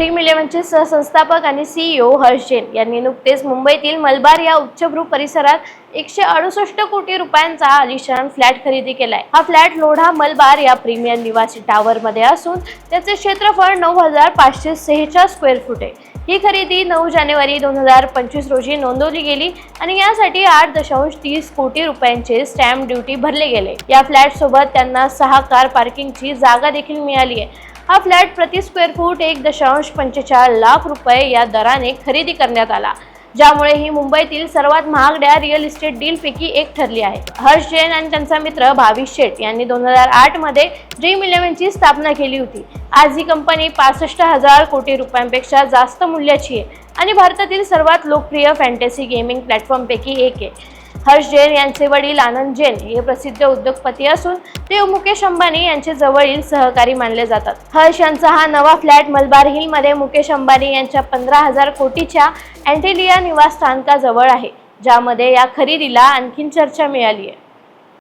Dream इलेव्हनचे सहसंस्थापक आणि CEO Harsh Jain यांनी नुकतेच मुंबईतील मलबार या उच्चभ्रू परिसरात एकशे अडुसष्ट कोटी रुपयांचा आलिशान फ्लॅट खरेदी केलाय. हा फ्लॅट लोढा मलबार या प्रीमियम निवासी टावरमध्ये असून त्याचे क्षेत्रफळ नऊ हजार पाचशे सेहेचाळीस स्क्वेअर फूट आहे. ही खरेदी नऊ जानेवारी दोन हजार पंचवीस रोजी नोंदवली गेली आणि यासाठी आठ दशांश तीस कोटी रुपयांचे स्टॅम्प ड्युटी भरले गेले. या फ्लॅट सोबत त्यांना सहा कार पार्किंगची जागा देखील मिळाली आहे. हा फ्लॅट प्रति स्क्वेअर फूट एक दशांश पंचेचाळ लाख रुपये या दराने खरेदी करण्यात आला ज्यामुळे ही मुंबईतील सर्वात महागड्या रिअल इस्टेट डीलपैकी एक ठरली आहे. हर्ष जैन आणि त्यांचा मित्र भाविश शेठ यांनी दोन हजार आठमध्ये ड्रीम इलेव्हनची स्थापना केली होती. आज ही कंपनी पासष्ट हजार कोटी रुपयांपेक्षा जास्त मूल्याची आहे आणि भारतातील सर्वात लोकप्रिय फॅन्टसी गेमिंग प्लॅटफॉर्मपैकी एक आहे. हर्ष जैन यांचे वडील आनंद जैन हे प्रसिद्ध उद्योगपती असून ते मुकेश अंबानी यांचे जवळील सहकारी मानले जातात. हर्ष यांचा हा नवा फ्लॅट मलबार हिलमध्ये मुकेश अंबानी यांच्या पंधरा हजार कोटीच्या अँटेलिया निवास स्थानकाजवळ आहे ज्यामध्ये या खरेदीला आणखीन चर्चा मिळाली आहे.